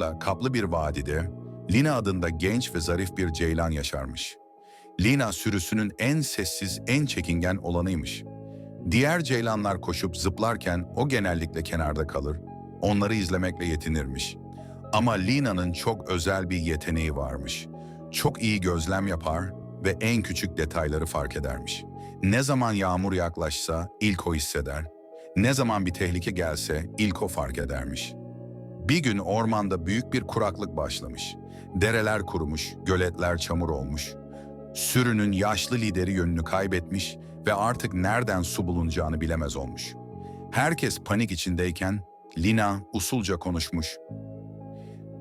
kaplı bir vadide Lina adında genç ve zarif bir ceylan yaşarmış. Lina sürüsünün en sessiz, en çekingen olanıymış. Diğer ceylanlar koşup zıplarken o genellikle kenarda kalır, onları izlemekle yetinirmiş. Ama Lina'nın çok özel bir yeteneği varmış. Çok iyi gözlem yapar ve en küçük detayları fark edermiş. Ne zaman yağmur yaklaşsa ilk o hisseder. Ne zaman bir tehlike gelse ilk o fark edermiş. Bir gün ormanda büyük bir kuraklık başlamış. Dereler kurumuş, göletler çamur olmuş. Sürünün yaşlı lideri yönünü kaybetmiş ve artık nereden su bulunacağını bilemez olmuş. Herkes panik içindeyken Lina usulca konuşmuş.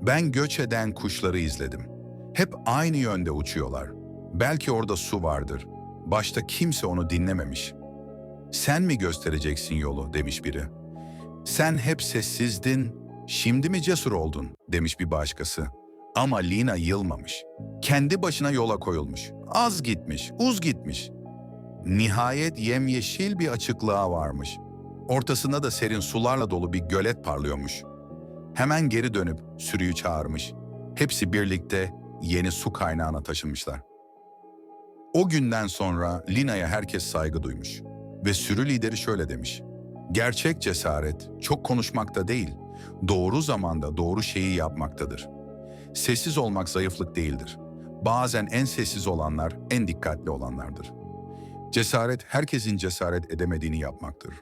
Ben göç eden kuşları izledim. Hep aynı yönde uçuyorlar. Belki orada su vardır. Başta kimse onu dinlememiş. Sen mi göstereceksin yolu demiş biri. Sen hep sessizdin, şimdi mi cesur oldun demiş bir başkası. Ama Lina yılmamış. Kendi başına yola koyulmuş. Az gitmiş, uz gitmiş. Nihayet yemyeşil bir açıklığa varmış. Ortasında da serin sularla dolu bir gölet parlıyormuş. Hemen geri dönüp sürüyü çağırmış. Hepsi birlikte yeni su kaynağına taşınmışlar. O günden sonra Lina'ya herkes saygı duymuş. Ve sürü lideri şöyle demiş. Gerçek cesaret çok konuşmakta değil, doğru zamanda doğru şeyi yapmaktadır. Sessiz olmak zayıflık değildir. Bazen en sessiz olanlar en dikkatli olanlardır. Cesaret herkesin cesaret edemediğini yapmaktır.